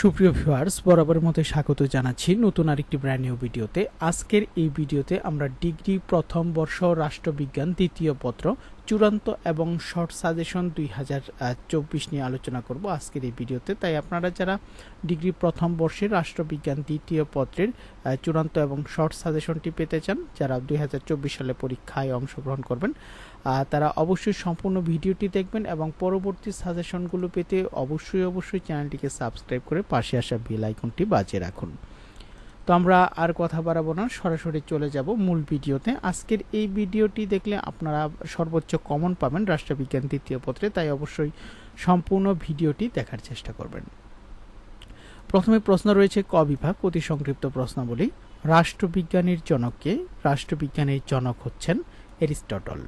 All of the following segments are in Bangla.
সুপ্রিয় ভিউয়ার্স বরাবর মতো স্বাগত জানাচ্ছি নতুন আরেকটি ব্র্যান্ড নিউ ভিডিওতে। আজকের এই ভিডিওতে আমরা ডিগ্রি প্রথম বর্ষ রাষ্ট্রবিজ্ঞান দ্বিতীয় পত্র চূড়ান্ত এবং শর্ট সাজেশন দুই হাজার চব্বিশ নিয়ে আলোচনা করব আজকের এই ভিডিওতে। তাই আপনারা যারা ডিগ্রি প্রথম বর্ষের রাষ্ট্রবিজ্ঞান দ্বিতীয় পত্রের চূড়ান্ত এবং শর্ট সাজেশনটি পেতে চান, যারা দুই হাজার চব্বিশ সালে পরীক্ষায় অংশগ্রহণ করবেন তারা অবশ্যই সম্পূর্ণ ভিডিওটি দেখবেন এবং পরবর্তী সাজেশনগুলো পেতে অবশ্যই অবশ্যই চ্যানেলটিকে সাবস্ক্রাইব করে পাশে আসা বেল আইকনটি বাজিয়ে রাখুন। তো আমরা আর কথা বাড়াবো না, সরাসরি চলে যাব মূল ভিডিওতে। আজকের এই ভিডিওটি দেখলে আপনারা সর্বোচ্চ কমন পাবেন রাষ্ট্রবিজ্ঞান দ্বিতীয় পত্রে, তাই অবশ্যই সম্পূর্ণ ভিডিওটি দেখার চেষ্টা করবেন। প্রথমে প্রশ্ন রয়েছে ক বিভাগ, অতি সংক্ষিপ্ত প্রশ্নাবলী। রাষ্ট্রবিজ্ঞানের জনককে, রাষ্ট্রবিজ্ঞানের জনক হচ্ছেন এরিস্টটল।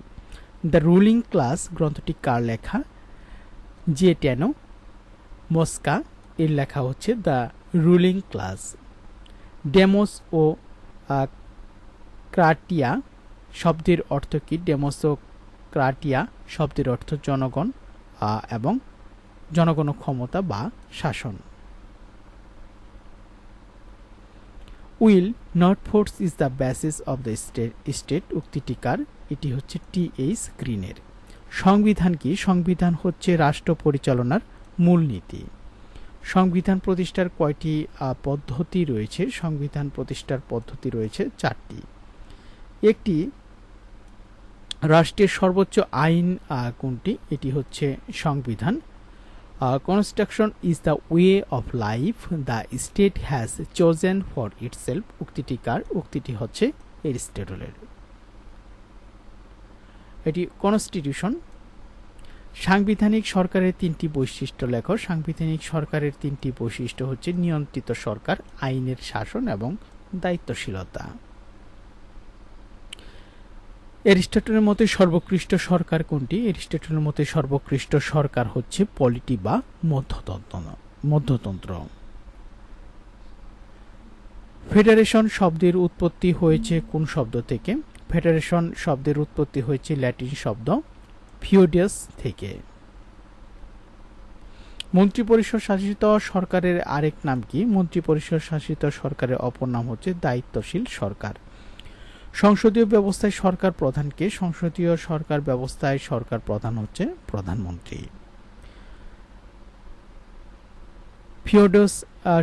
দ্য রুলিং ক্লাস গ্রন্থটি কার লেখা? যে টেনো, মস্কা, এর লেখা হচ্ছে দ্য রুলিং ক্লাস। ডেমোস ও ক্রাটিয়া শব্দের অর্থ কি? ডেমোস ও ক্রাটিয়া শব্দের অর্থ জনগণ এবং জনগণ ক্ষমতা বা শাসন। Will not force is the basis of the state state উক্তিটিকার এটি হচ্ছে টি এইচ গ্রিনের। সংবিধান কি? সংবিধান হচ্ছে রাষ্ট্র পরিচালনার মূলনীতি। সংবিধান প্রতিষ্ঠার কয়টি পদ্ধতি রয়েছে? সংবিধান প্রতিষ্ঠার পদ্ধতি রয়েছে চারটি। একটি রাষ্ট্রের সর্বোচ্চ আইন কোনটি? এটি হচ্ছে সংবিধান। Construction is the way of life the state has chosen for itself উক্তিটি কার? উক্তিটি হচ্ছে এরিস্টেটলের। এটি কনস্টিটিউশন সাংবিধানিক সরকারের তিনটি বৈশিষ্ট্য লেখ। সাংবিধানিক সরকারের তিনটি বৈশিষ্ট্য হচ্ছে নিয়ন্ত্রিত সরকার, আইনের শাসন এবং দায়িত্বশীলতা। এরিস্টটলের মতে সর্বোৎকৃষ্ট সরকার কোনটি? এরিস্টটলের মতে সর্বোৎকৃষ্ট সরকার হচ্ছে পলিটি বা মধ্যতন্ত্র মধ্যতন্ত্র। ফেডারেশন শব্দের উৎপত্তি হয়েছে কোন শব্দ থেকে? ফেডারেশন শব্দের উৎপত্তি হয়েছে ল্যাটিন শব্দ। ফিওডিয়াস থেকে। মন্ত্রিপরিষদ শাসিত সরকারের আরেক নাম কি? মন্ত্রিপরিষদ শাসিত সরকারের অপর নাম হচ্ছে দায়িত্বশীল সরকার। সংসদীয় ব্যবস্থায় সরকার প্রধানকে সংসদীয় সরকার ব্যবস্থায় সরকার প্রধান হচ্ছে প্রধানমন্ত্রী। ফিওডোস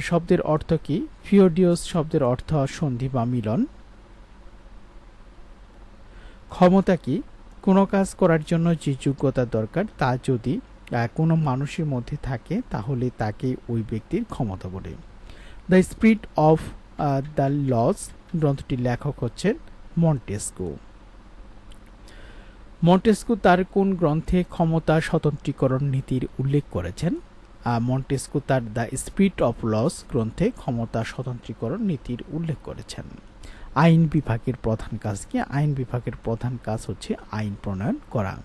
শব্দের অর্থ কি? ফিওডিওস শব্দের অর্থ সন্ধি বা মিলন। ক্ষমতা কি? কোনো কাজ করার জন্য যে যোগ্যতা দরকার তা যদি কোনো মানুষের মধ্যে থাকে, তাহলে তাকে ওই ব্যক্তির ক্ষমতা বলে। The spirit of the laws গ্রন্থটির লেখক হচ্ছেন মন্টেস্কো। মন্টেস্কো তার কোন গ্রন্থে ক্ষমতা স্বতন্ত্রীকরণ নীতির উল্লেখ করেছেন? মন্টেস্কো তার দ্য স্পিরিট অফ লস গ্রন্থে ক্ষমতা স্বতন্ত্রীকরণ নীতির উল্লেখ করেছেন। আইন বিভাগের প্রধান কাজ কি? আইন বিভাগের প্রধান কাজ হচ্ছে আইন প্রণয়ন করা।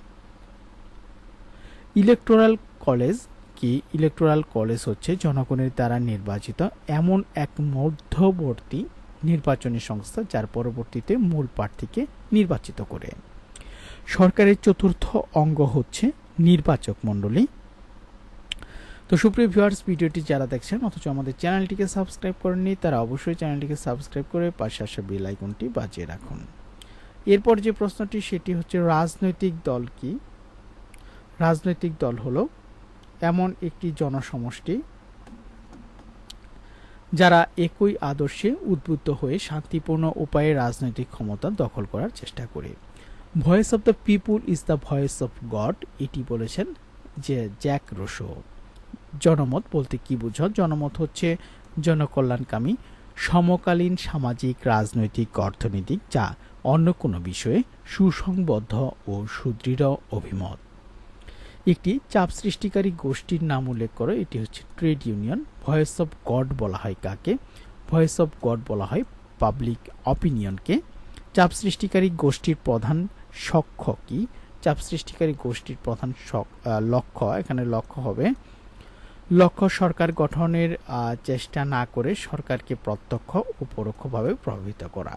ইলেকটোরাল কলেজ কি? ইলেকটোরাল কলেজ হচ্ছে জনগণের দ্বারা নির্বাচিত এমন এক মধ্যবর্তী নির্বাচনী সংস্থা যার পরবর্তীতে মূল প্রার্থীকে নির্বাচিত করে। সরকারের চতুর্থ অঙ্গ হচ্ছে নির্বাচক মণ্ডলী। তো সুপ্রিয় ভিউয়ার্স ভিডিওটি যারা দেখছেন, অথচ আমাদের চ্যানেলটিকে সাবস্ক্রাইব করেননি, তারা অবশ্যই চ্যানেলটিকে সাবস্ক্রাইব করে পাশে আসা বেল আইকনটি বাজিয়ে রাখুন। এরপর যে প্রশ্নটি, সেটি হচ্ছে, রাজনৈতিক দল কি? রাজনৈতিক দল হলো এমন একটি জনসমষ্টি যারা একই আদর্শে উদ্বুদ্ধ হয়ে শান্তিপূর্ণ উপায়ে রাজনৈতিক ক্ষমতা দখল করার চেষ্টা করে। Voice of the people is the voice of God, এটি বলেছেন যে জ্যাক রোশো। জনমত বলতে কি বুঝ? জনমত হচ্ছে জনকল্যাণকামী, সমকালীন সামাজিক, রাজনৈতিক, অর্থনৈতিক যা অন্য কোনো বিষয়ে সুসংবদ্ধ ও সুদৃঢ় অভিমত। একটি চাপ সৃষ্টিকারী গোষ্ঠীর নাম উল্লেখ করো। এটি হচ্ছে trade union. Voice of God বলা হয় কাকে? ভয়েস অফ গড বলা হয় পাবলিক অপিনিয়নকে। চাপ সৃষ্টিকারী গোষ্ঠীর প্রধান সক্ষ কি? চাপ সৃষ্টিকারী গোষ্ঠীর প্রধান লক্ষ্য। এখানে লক্ষ্য হবে লক্ষ্য সরকার গঠনের চেষ্টা না করে সরকারকে প্রত্যক্ষ ও পরোক্ষভাবে প্রভাবিত করা।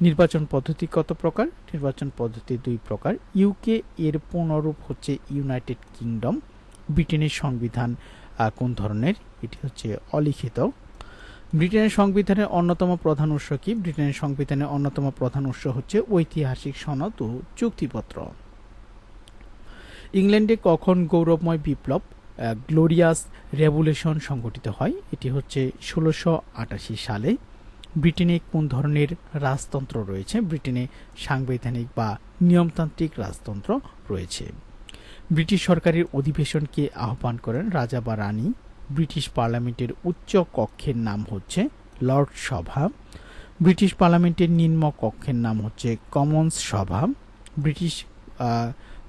নির্বাচন পদ্ধতি কত প্রকার? নির্বাচন পদ্ধতি দুই প্রকার। ইউকে এর পুনরূপ হচ্ছে ইউনাইটেড কিংডম ব্রিটেনের সংবিধান কোন ধরনের? এটি হচ্ছে অলিখিত। ব্রিটেনের সংবিধানের অন্যতম প্রধান উৎস কি? ব্রিটেনের সংবিধানের অন্যতম প্রধান উৎস হচ্ছে ঐতিহাসিক সনদ ও চুক্তিপত্র। ইংল্যান্ডে কখন গৌরবময় বিপ্লব? গ্লোরিয়াস রেভুলেশন সংগঠিত হয়। এটি হচ্ছে ষোলোশো সালে। ব্রিটেনে কোন ধরনের রাজতন্ত্র রয়েছে? ব্রিটেনে সাংবিধানিক বা নিয়মতান্ত্রিক রাজতন্ত্র রয়েছে। ব্রিটিশ সরকারের অধিবেশনকে আহ্বান করেন রাজা বা রানী। ব্রিটিশ পার্লামেন্টের উচ্চ কক্ষের নাম হচ্ছে লর্ড সভা। ব্রিটিশ পার্লামেন্টের নিম্ন কক্ষের নাম হচ্ছে কমন্স সভা। ব্রিটিশ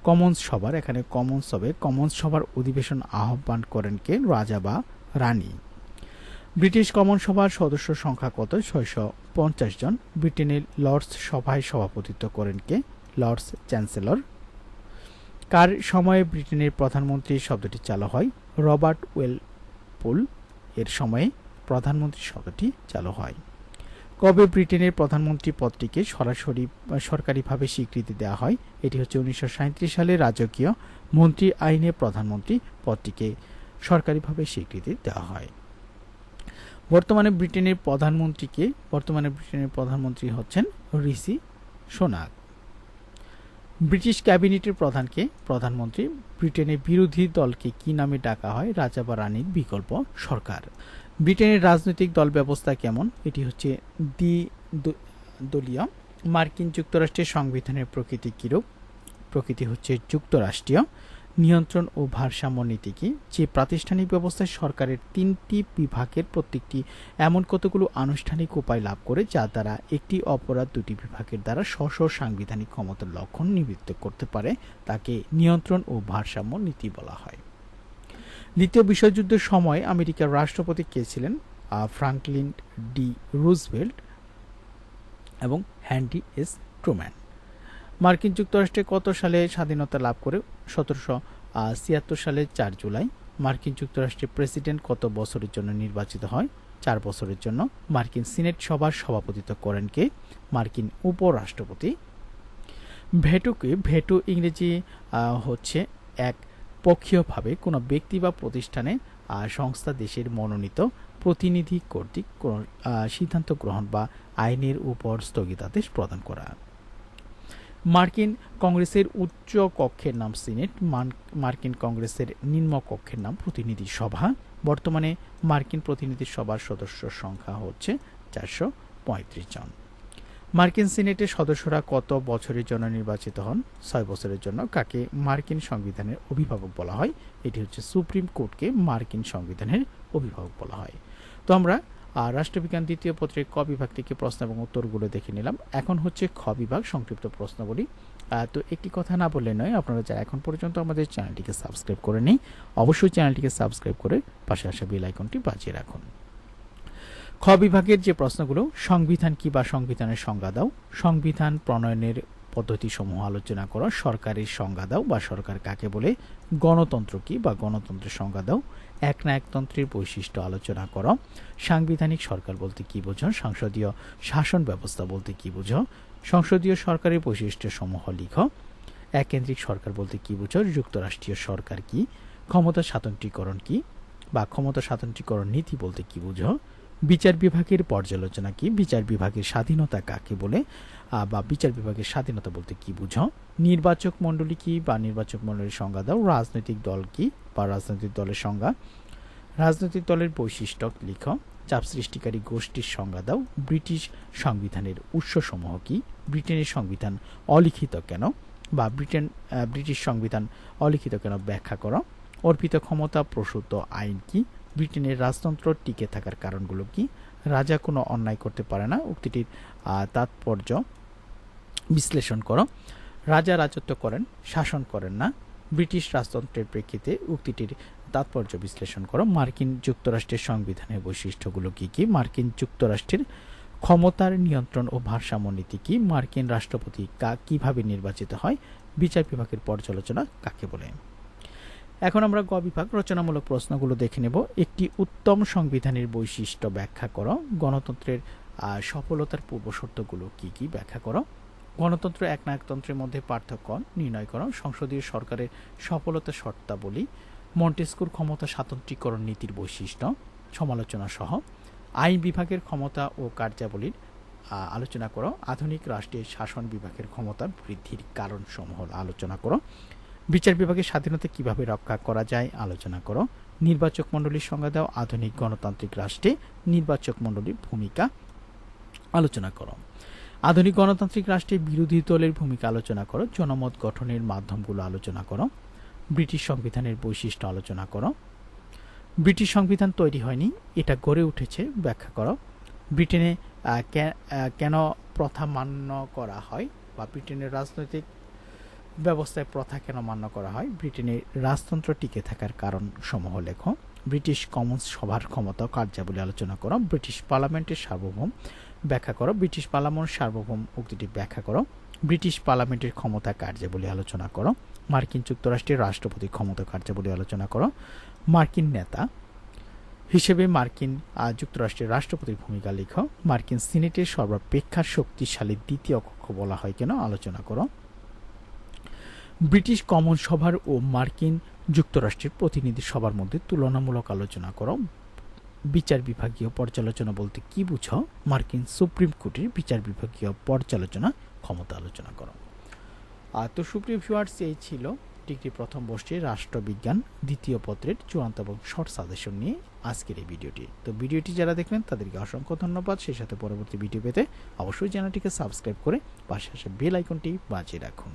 কমন্স সভার, এখানে কমন্স হবে কমন্স সভার অধিবেশন আহ্বান করেন কে? রাজা বা রানী। ব্রিটিশ কমন সভার সদস্য সংখ্যা কত? ছয়শো পঞ্চাশ জন। ব্রিটেনের লর্ডস সভায় সভাপতিত্ব করেন কে? Lords chancellor. কার সময়ে ব্রিটেনের প্রধানমন্ত্রী শব্দটি চালু হয়? রবার্ট ওয়েলপুল এর সময়ে প্রধানমন্ত্রী শব্দটি চালু হয়। কবে ব্রিটেনের প্রধানমন্ত্রী পদটিকে সরাসরি সরকারিভাবে স্বীকৃতি দেওয়া হয়, এটি হচ্ছে উনিশশো সাঁইত্রিশ সালে রাজকীয় মন্ত্রী আইনে প্রধানমন্ত্রী পদটিকে সরকারিভাবে স্বীকৃতি দেওয়া হয়। বর্তমানে ব্রিটেনের প্রধানমন্ত্রীকে, বর্তমানে ব্রিটেনের প্রধানমন্ত্রী হচ্ছেন ঋষি সোনাক। ব্রিটিশ ক্যাবিনেটের প্রধানকে, প্রধানমন্ত্রী, ব্রিটেনের বিরোধী দলকে কি নামে ডাকা হয়, রাজা বা রানীর বিকল্প সরকার। ব্রিটেনের রাজনৈতিক দল ব্যবস্থা কেমন? এটি হচ্ছে দ্বি দলীয়। মার্কিন যুক্তরাষ্ট্রের সংবিধানের প্রকৃতি কিরূপ? প্রকৃতি হচ্ছে যুক্তরাষ্ট্রীয়। নিয়ন্ত্রণ ও ভারসাম্য নীতি কি? যে প্রাতিষ্ঠানিক ব্যবস্থায় সরকারের তিনটি বিভাগের প্রত্যেকটি এমন কতগুলো আনুষ্ঠানিক উপায় লাভ করে, যা দ্বারা একটি অপরাধ দুটি বিভাগের দ্বারা স্ব সাংবিধানিক ক্ষমতার লক্ষণ নিবৃত্ত করতে পারে, তাকে নিয়ন্ত্রণ ও ভারসাম্য নীতি বলা হয়। দ্বিতীয় বিশ্বযুদ্ধের সময় আমেরিকার রাষ্ট্রপতি কে ছিলেন? ফ্রাঙ্কলিন ডি রুজভেল্ট এবং হ্যান্ডি এস. ট্রুম্যান। মার্কিন যুক্তরাষ্ট্রে কত সালে স্বাধীনতা লাভ করে? সতেরোশো ছিয়াত্তর সালের চার জুলাই। মার্কিন যুক্তরাষ্ট্রের প্রেসিডেন্ট কত বছরের জন্য নির্বাচিত হয়? চার বছরের জন্য। মার্কিন সিনেট সভার সভাপতিত্ব করেন কে? মার্কিন উপরাষ্ট্রপতি। ভেটুকে, ভেটু ইংরেজি হচ্ছে এক পক্ষীয়ভাবে কোনো ব্যক্তি বা প্রতিষ্ঠানে সংস্থা দেশের মনোনীত প্রতিনিধি কর্তৃক সিদ্ধান্ত গ্রহণ বা আইনের উপর স্থগিতাদেশ প্রদান করা। মার্কিন কংগ্রেসের উচ্চ কক্ষের নাম সিনেট মার্কিন কংগ্রেসের নিম্ন কক্ষের নাম প্রতিনিধি সভা। বর্তমানে মার্কিন প্রতিনিধি সভার সদস্য সংখ্যা হচ্ছে চারশো পঁয়ত্রিশ জন। মার্কিন সিনেটের সদস্যরা কত বছরের জন্য নির্বাচিত হন, ছয় বছরের জন্য কাকে মার্কিন সংবিধানের অভিভাবক বলা হয়, এটি হচ্ছে সুপ্রিম কোর্টকে মার্কিন সংবিধানের অভিভাবক বলা হয়। তো আমরা রাষ্ট্রবিজ্ঞান দ্বিতীয় পত্রের ক বিভাগ থেকে প্রশ্ন এবং উত্তরগুলো দেখে নিলাম। এখন হচ্ছে খ বিভাগ, সংক্ষিপ্ত প্রশ্নগুলি তো একটি কথা না বললে নয়, আপনারা যারা এখন পর্যন্ত আমাদের চ্যানেলটিকে সাবস্ক্রাইব করে নেই অবশ্যই চ্যানেলটিকে সাবস্ক্রাইব করে পাশে আসা বেল আইকনটি বাজিয়ে রাখুন। খ বিভাগের যে প্রশ্নগুলো, সংবিধান কি বা সংবিধানের সংজ্ঞা দাও, সংবিধান প্রণয়নের পদ্ধতি সমূহ আলোচনা করো, সরকারের সংজ্ঞা দাও বা সরকার কাকে বলে, গণতন্ত্র কি বা গণতন্ত্রের সংজ্ঞা দাও, এক না একতন্ত্রের বৈশিষ্ট্য আলোচনা করো, সাংবিধানিক সরকার বলতে কি বোঝো, সংসদীয় শাসন ব্যবস্থা বলতে কি বুঝো, সংসদীয় সরকারের বৈশিষ্ট্য সমূহ লিখো, এককেন্দ্রিক সরকার বলতে কি বুঝো, যুক্তরাষ্ট্রীয় সরকার কি, ক্ষমতা স্বাতন্ত্রীকরণ কি বা ক্ষমতা স্বাতন্ত্রীকরণ নীতি বলতে কি বুঝো বিচার বিভাগের পর্যালোচনা কি? বিচার বিভাগের স্বাধীনতা কাকে বলে? বা বিচার বিভাগের স্বাধীনতা বলতে কি বুঝো? নির্বাচক মণ্ডলী কি বা নির্বাচক মণ্ডলীর সংজ্ঞা দাও। রাজনৈতিক দল কি বা রাজনৈতিক দলের সংজ্ঞা? রাজনৈতিক দলের বৈশিষ্ট্য লিখ। চাপ সৃষ্টিকারী গোষ্ঠীর সংজ্ঞা দাও। ব্রিটিশ সংবিধানের উৎসসমূহ কি? ব্রিটেনের সংবিধান অলিখিত কেন? বা ব্রিটেন ব্রিটিশ সংবিধান অলিখিত কেন ব্যাখ্যা করো? অর্পিত ক্ষমতা প্রসূত আইন কি? ব্রিটেনের রাজতন্ত্র টিকে থাকার কারণগুলো কি? রাজা কোনো অন্যায় করতে পারে না। উক্তিটির তাৎপর্য বিশ্লেষণ করো। রাজা রাজত্ব করেন, শাসন করেন না। ব্রিটিশ রাজতন্ত্রের প্রেক্ষিতে উক্তিটির তাৎপর্য বিশ্লেষণ করো। মার্কিন যুক্তরাষ্ট্রের সংবিধানের বৈশিষ্ট্যগুলো কি কি? মার্কিন যুক্তরাষ্ট্রের ক্ষমতার নিয়ন্ত্রণ ও ভারসাম্য নীতি কি? মার্কিন রাষ্ট্রপতি কা, কীভাবে নির্বাচিত হয়? বিচার বিভাগের পর্যালোচনা কাকে বলে? এখন আমরা গ বিভাগ রচনামূলক প্রশ্নগুলো দেখে নেব। একটি উত্তম সংবিধানের বৈশিষ্ট্য ব্যাখ্যা করো। গণতন্ত্রের সফলতার পূর্বশর্তগুলো কি কি ব্যাখ্যা করো? গণতন্ত্র একনায়কতন্ত্রের মধ্যে পার্থক্য নির্ণয় করো। সংসদীয় সরকারের সফলতা শর্তাবলী, মন্টেস্কোর ক্ষমতা স্বাতন্ত্রীকরণ নীতির বৈশিষ্ট্য, সমালোচনা সহ। আইন বিভাগের ক্ষমতা ও কার্যাবলীর আলোচনা করো। আধুনিক রাষ্ট্রের শাসন বিভাগের ক্ষমতা বৃদ্ধির কারণসমূহ আলোচনা করো। বিচার বিভাগের স্বাধীনতা কীভাবে রক্ষা করা যায় আলোচনা করো। নির্বাচক মণ্ডলীর সংজ্ঞা দাও। আধুনিক গণতান্ত্রিক রাষ্ট্রে নির্বাচক মণ্ডলীর ভূমিকা আলোচনা করো। আধুনিক গণতান্ত্রিক রাষ্ট্রে বিরোধী দলের ভূমিকা আলোচনা করো। জনমত গঠনের মাধ্যমগুলো আলোচনা করো। ব্রিটিশ সংবিধানের বৈশিষ্ট্য আলোচনা করো। ব্রিটিশ সংবিধান তৈরি হয়নি, এটা গড়ে উঠেছে, ব্যাখ্যা করো। ব্রিটেনে কেন প্রথা মান্য করা হয় বা ব্রিটেনের রাজনৈতিক ব্যবস্থায় প্রথা কেন মান্য করা হয়? ব্রিটেনের রাজতন্ত্র টিকে থাকার কারণ সমূহ লেখ। ব্রিটিশ কমন্স সভার ক্ষমতা কার্যাবলী আলোচনা করো। ব্রিটিশ পার্লামেন্টের সার্বভৌম ব্যাখ্যা করো। ব্রিটিশ পার্লামেন্ট সার্বভৌম উক্তিটি ব্যাখ্যা করো। ব্রিটিশ পার্লামেন্টের ক্ষমতা কার্যাবলী আলোচনা করো। মার্কিন যুক্তরাষ্ট্রের রাষ্ট্রপতির ক্ষমতা কার্যাবলী আলোচনা করো। মার্কিন নেতা হিসেবে মার্কিন যুক্তরাষ্ট্রের রাষ্ট্রপতির ভূমিকা লেখো। মার্কিন সিনেটের সর্বাপেক্ষা শক্তিশালী দ্বিতীয় কক্ষ বলা হয় কেন? আলোচনা করো। ব্রিটিশ কমন সভার ও মার্কিন যুক্তরাষ্ট্রের প্রতিনিধি সভার মধ্যে তুলনামূলক আলোচনা করো। বিচার বিভাগীয় পর্যালোচনা বলতে কি বুঝো? মার্কিন সুপ্রিম কোর্টের বিচার বিভাগীয় পর্যালোচনা ক্ষমতা আলোচনা করো। আর তো সুপ্রিম ভিউয়ার্স, এই ছিল ডিগ্রি প্রথম বর্ষে রাষ্ট্রবিজ্ঞান দ্বিতীয় পত্রের চূড়ান্ত এবং শর্ট সাজেশন নিয়ে আজকের এই ভিডিওটি। তো ভিডিওটি যারা দেখলেন, তাদেরকে অসংখ্য ধন্যবাদ। সেই সাথে পরবর্তী ভিডিও পেতে অবশ্যই চ্যানেলটিকে সাবস্ক্রাইব করে পাশে আসে বেল আইকনটি বাজিয়ে রাখুন।